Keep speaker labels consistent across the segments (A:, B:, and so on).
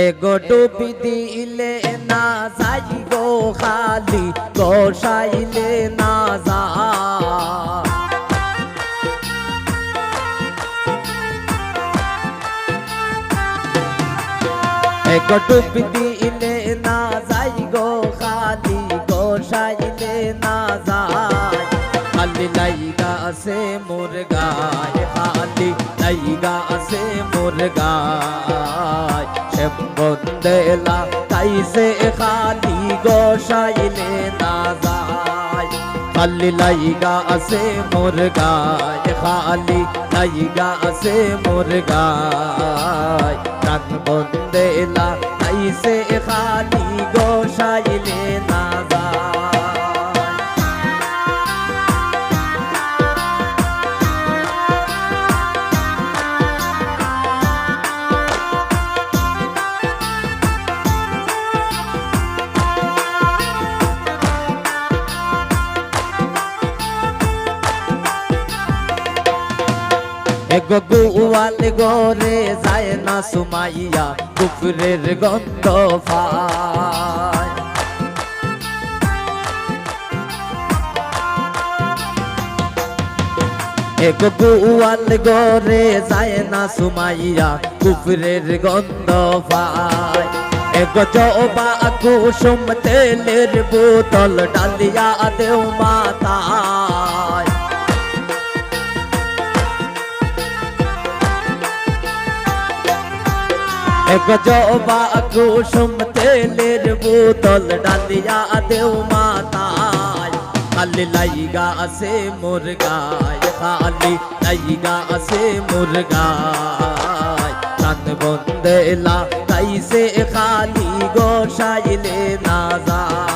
A: এগো ডুবি দিলে না যাই গো খালি গোসাইলে না যা। এগো ডুবি দিলে না যাই গো খালি গোসাইলে না যায় খালি লাইগা আছে মোর গায়, খালি লাইগা আছে মোর গায়। বন্দেলা কাইসে খালি গোসাইলে না যায় খালি লাইগা আছে মোর গায় খালি লাইগা আছে মোর গায় প্রাণ বন্দেলা কাইসে খালি গুয়াল গোরে যায় না সুমাইয়া কুকুরের গন্ধ পায়। এগো গুয়াল গোরে যায় না সুমাইয়া কুকুরের গন্ধ পায়। এগো জবা কুসুম তেলের বোতল ডালিয়া দেও মাতায়। এক জবা কুসুম তেলের বোতল ডালিয়া দেও মাতায় খালি লাইগা আছে মুরগায় খালি লাইগা আছে মুরগায় কান বন্দেলা কাইসে খালি গোসাইলে না যায়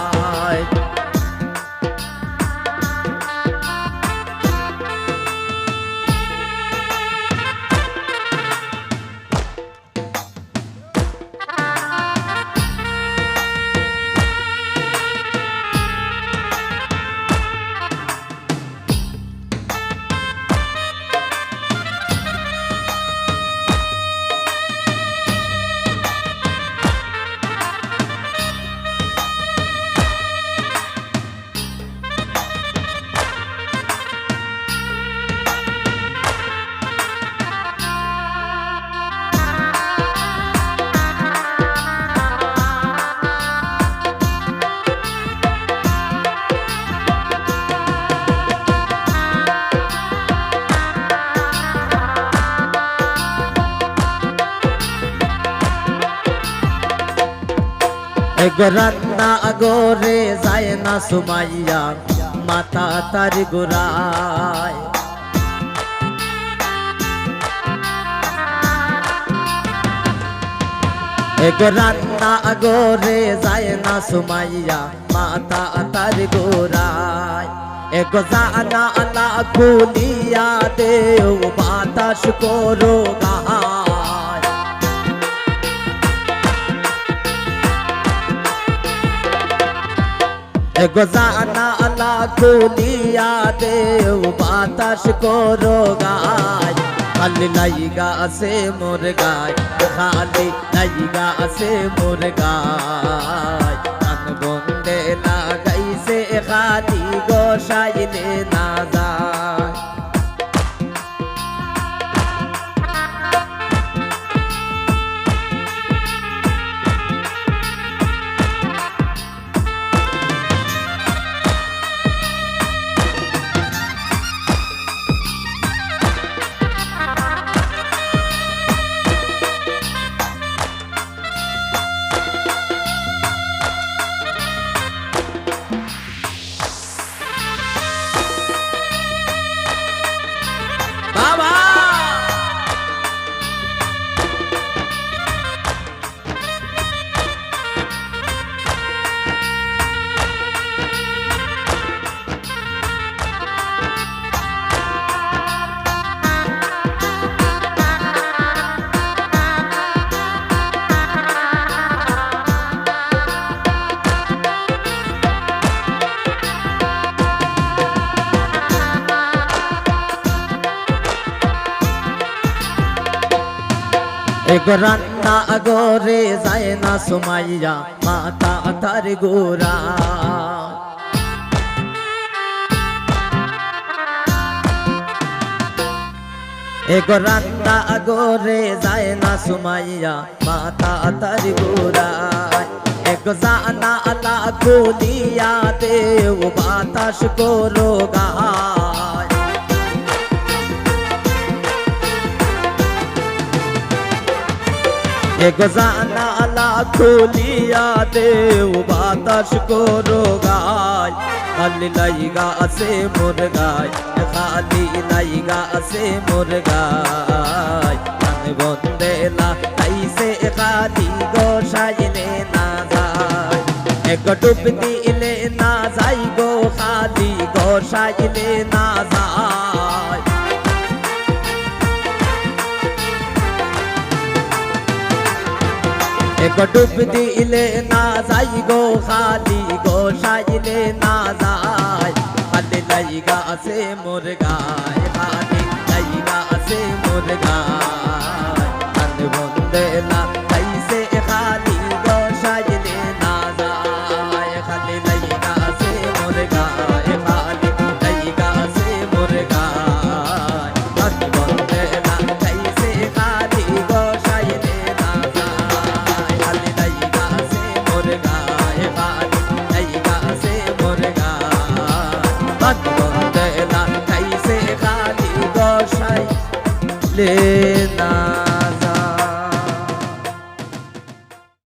A: রান্না আগরে যায় না সুমাইয়া মাতা তার গোড়ায় রান্না আগরে যায় না সুমাইয়া মাতা তার গোড়ায় এগো জানা আলা খুলিয়া দেও বাতাস করো গায় এগো জানা আলা খুলিয়া দেও, বাতাস করো গায়। খালি লাইগা আছে মোর গায়, খালি লাইগা আছে মোর গায়। কান বন্দে না গাইছে খালি গোসাইলে না এগো রান্না আগরে যায় না সুমাইয়া মাতা তার গোরা এগো রান্না আগরে যায় না সুমাইয়া মাতা তার গোরা এক জানা আলা গুলিয়া দেও বাতাস করো গায় এক জানা আলা খুলিয়া দেও বাতাস করো গায় খালি লাইগা আছে মোর গায় খালি লাইগা আছে মোর গায় কান বন্দে না তাইসে খালি গোসাইলে না যায় এক ডুব দিলে না যাই গো খালি গোসাইলে না যায় এক ডুব দিলে না যাই গো খালি গো সাইলে না যাই খালি লাইগা আছে মোর গায় খালি লাইগা আছে মোর গায় বন্দে না খাইছে খালি গোসাই সাইলে